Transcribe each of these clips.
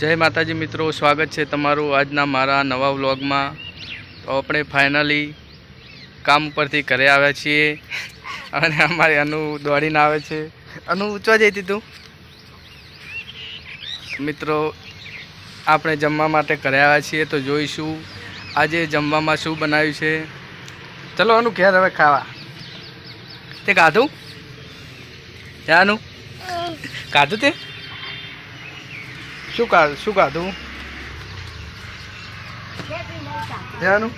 જય માતાજી મિત્રો સ્વાગત છે તમારું આજના મારા નવા વ્લોગમાં. તો આપણે ફાઇનલી કામ ઉપરથી ઘરે આવ્યા છીએ અને અમારે અનુ દોડીને આવે છે. અનુ ઊંચવા જઈ તું? મિત્રો આપણે જમવા માટે ઘરે આવ્યા છીએ તો જોઈશું આજે જમવામાં શું બનાવ્યું છે. ચલો અનુ ઘેર હવે ખાવા. તે કાધું ત્યાંનું કાધું તે? શું કા, શું ખાધું? જાનું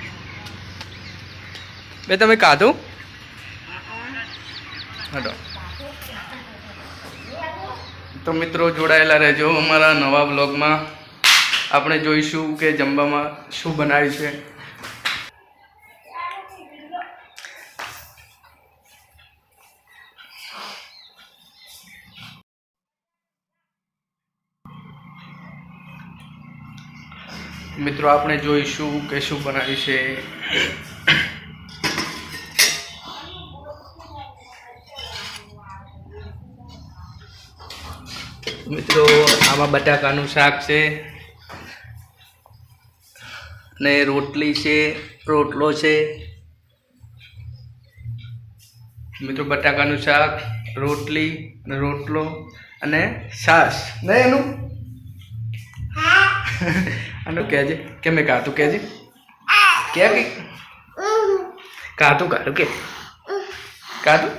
બે, તમે કાધું હટો. તો મિત્રો જોડાયેલા રહેજો અમારા નવા બ્લોગમાં આપણે જોઈશું કે જમવામાં શું બનાવ્યું છે. મિત્રો આપણે જોઈશું કે શું બનાવ્યું છે. મિત્રો આમાં બટાકાનું શાક છે ને રોટલી છે રોટલો છે. મિત્રો બટાકાનું શાક રોટલી ને રોટલો અને છાશ. નહીં એનું? આનું કહેજે કે મેં કાતું કહેજે? કે કે? કાતું કે? કાતું?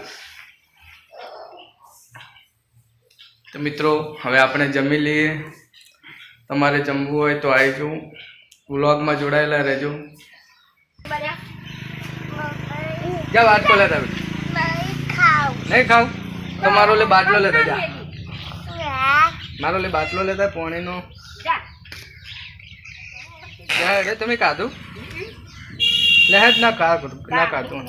તો મિત્રો, હવે આપણે જમી લઈએ. તમારે જમવું હોય તો આવી જવું. વ્લોગમાં જોડાયેલા રહેજો. જા, બાટલો લેતા. નહીં ખાવ. તો મારો લે, બાટલો લેતા જા. મારો લે, બાટલો લેતા, પાણીનો જા રે તમે કાધું લહેજ ના ના કાધું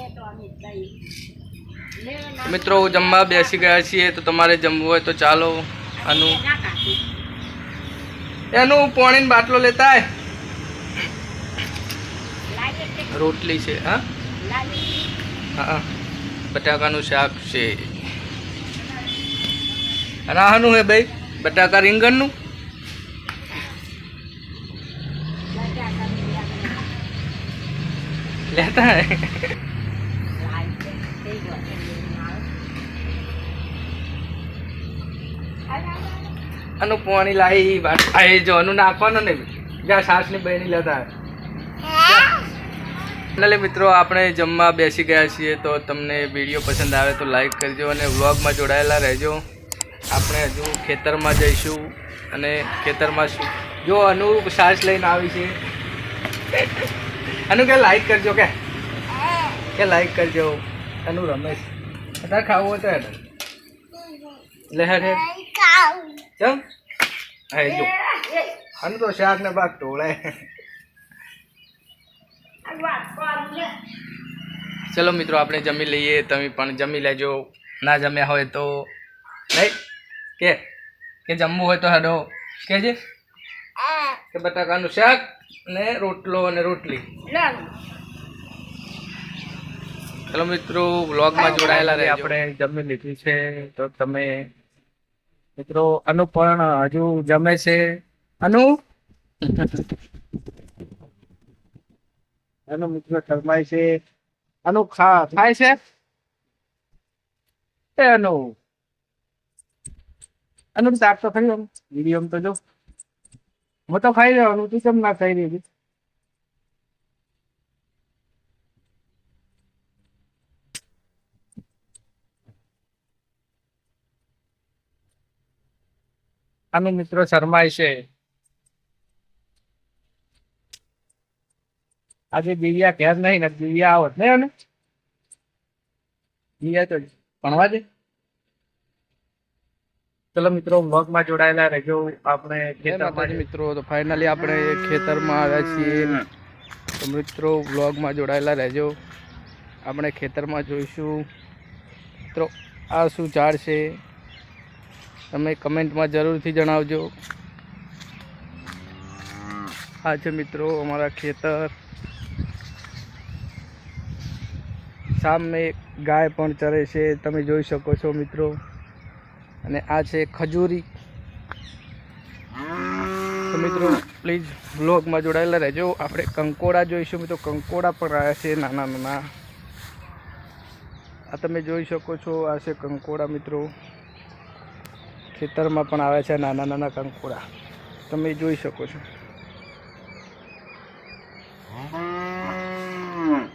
મિત્રો જમવા બેસી ગયા છીએ તો તમારે જમવું હોય તો ચાલો આનું. એનું પોણીને બાટલો લેતા રોટલી છે હા હા. બટાકાનું શાક છે. રાહનું હે ભાઈ? બટાકા રીંગણનું? લેતા આનું પાણી લાવી આ જો આનું નાખવાનું ને જ્યાં સાસની બહેની લેતા એટલે મિત્રો આપણે જમવા બેસી ગયા છીએ તો તમને વીડિયો પસંદ આવે તો લાઈક કરજો અને વ્લોગમાં જોડાયેલા રહેજો. આપણે હજુ ખેતરમાં જઈશું અને ખેતરમાં જો અનુ સાસ લઈને આવી છે. અનુ કે લાઈક કરજો કે. કે લાઈક કરજો. અનુ રમેશ. તારે ખાવું હોય તો હેડ. લે હેડ હેડ. ચમ હા જો. અનુ તો શાક ને ભાગ ટોળે ચલો મિત્રો આપણે જમી લઈએ. તમે પણ જમી લેજો. ના જમ્યા હોય તો. નહીં? કે? કે જમવું હોય તો હડો. કે છે કે બટાકાનું શાક? ને રોટલો અને રોટલી. ચલો મિત્રો વ્લોગમાં જોડાયેલા રહે આપણે જમી લીધી છે તો તમે મિત્રો અનુ પણ હજુ જમે છે. અનુ? અનુ મિત્રો શરમાય છે. અનુ ખા ખાય છે? એ અનુ. અનુ સાફ તો ખાઈ વીડિયો તો જો. હું તો ખાઈ લેવાનું તું કેમ ના ખાઈ રહી આનો મિત્રો શરમાય છે. આજે દિવ્યા ઘેર નહીં, ને દિવ્યા આવત નહીં અને દિવ્યા તો ભણવા દે. ચલો મિત્રો વ્લોગમાં જોડાયેલા રહેજો આપણે ખેતરમાં મિત્રો તો ફાઇનલી આપણે ખેતરમાં આવ્યા છીએ. તો મિત્રો વ્લોગમાં જોડાયેલા રહેજો. આપણે ખેતરમાં જોઈશું. મિત્રો આ શું ઝાડ છે? તમે કમેન્ટમાં જરૂરથી જણાવજો. આ છે મિત્રો અમારા ખેતર. સામે ગાય પણ ચરે છે. તમે જોઈ શકો છો મિત્રો. અને આ છે ખજૂરી. તો મિત્રો પ્લીઝ બ્લોગમાં જોડાયેલા રહેજો. આપણે કંકોડા જોઈશું મિત્રો. કંકોડા પણ આવ્યા છે નાના નાના. આ તમે જોઈ શકો છો, આ છે કંકોડા મિત્રો. ખેતરમાં પણ આવ્યા છે નાના નાના કંકોડા. તમે જોઈ શકો છો.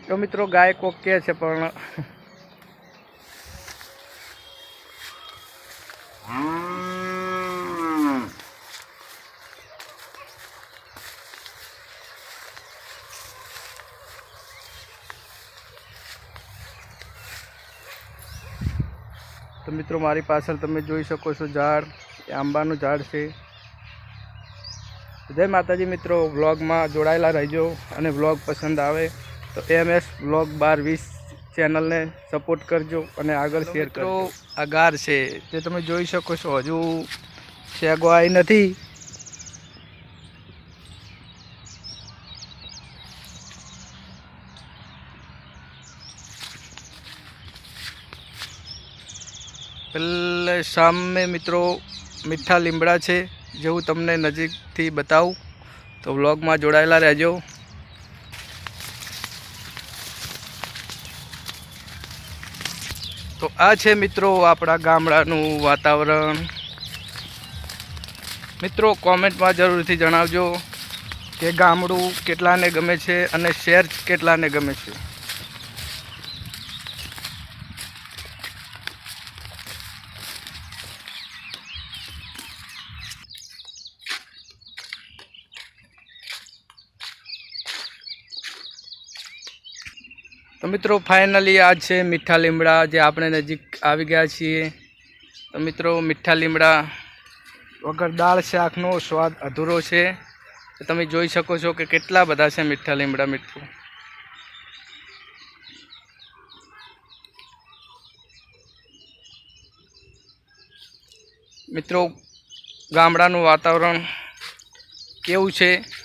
તો મિત્રો ગાય કોક કે છે પણ તો મિત્રો, મારી પાછળ તમે જોઈ શકો છો ઝાડ, એ આંબાનું ઝાડ છે. જય માતાજી મિત્રો, વ્લોગમાં જોડાયેલા રહેજો અને વ્લોગ પસંદ આવે તો એમ એસ વ્લોગ બાર વીસ ચેનલને સપોર્ટ કરજો અને આગળ શેર કરો આ ગાર છે તે તમે જોઈ શકો છો હજુ આવી નથી. પેલે સામે મિત્રો મીઠા લીમડા છે જેવું તમને નજીકથી બતાવું. તો વ્લોગમાં જોડાયેલા રહેજો. આ છે મિત્રો આપણા ગામડાનું વાતાવરણ. મિત્રો કોમેન્ટમાં જરૂરથી જણાવજો કે ગામડું કેટલાને ગમે છે અને શહેર કેટલાને ગમે છે. તો મિત્રો ફાઇનલી આ છે મીઠા લીમડા જે આપણે નજીક આવી ગયા છીએ. તો મિત્રો, મીઠા લીમડા વગર દાળ શાકનો સ્વાદ અધૂરો છે. તો તમે જોઈ શકો છો કે કેટલા બધા છે મીઠા લીમડા, મીઠું. મિત્રો, ગામડાનું વાતાવરણ કેવું છે?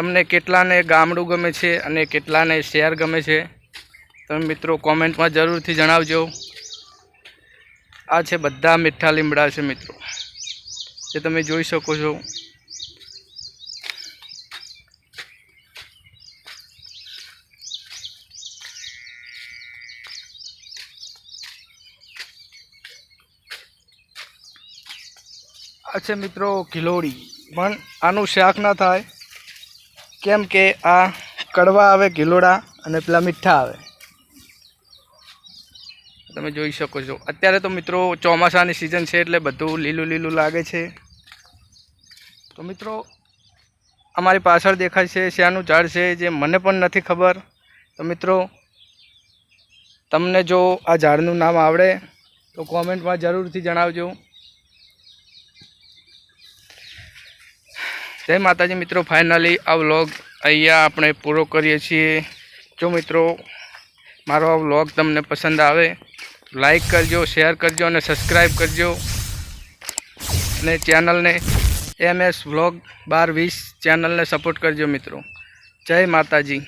તમને કેટલાને ગામડું ગમે છે અને કેટલાને શહેર ગમે છે, તમે મિત્રો કોમેન્ટમાં જરૂરથી જણાવજો. આ છે બધા મીઠા લીમડા છે મિત્રો, જે તમે જોઈ શકો છો. આ છે મિત્રો ગિલોડી પણ આનું શાક ના થાય. કેમ કે આ કડવા આવે, ગિલોડા અને પેલા મીઠા આવે. તમે જોઈ શકો છો. અત્યારે તો મિત્રો ચોમાસાની સિઝન છે એટલે બધું લીલું લીલું લાગે છે. તો મિત્રો, અમારી પાછળ દેખાય છે શ્યાનું ઝાડ છે જે મને પણ નથી ખબર. તો મિત્રો, તમને જો આ ઝાડનું નામ આવડે તો કોમેન્ટમાં જરૂરથી જણાવજો. જય માતાજી મિત્રો ફાઇનલી આ વ્લોગ અહીંયા આપણે પૂરો કરીએ છીએ. જો મિત્રો, મારો આ વ્લોગ તમને પસંદ આવે લાઈક કરજો શેર કરજો અને સબસ્ક્રાઈબ કરજો. અને ચેનલને એમ એસ વ્લોગ બાર વીસ ચેનલને સપોર્ટ કરજો મિત્રો. જય માતાજી.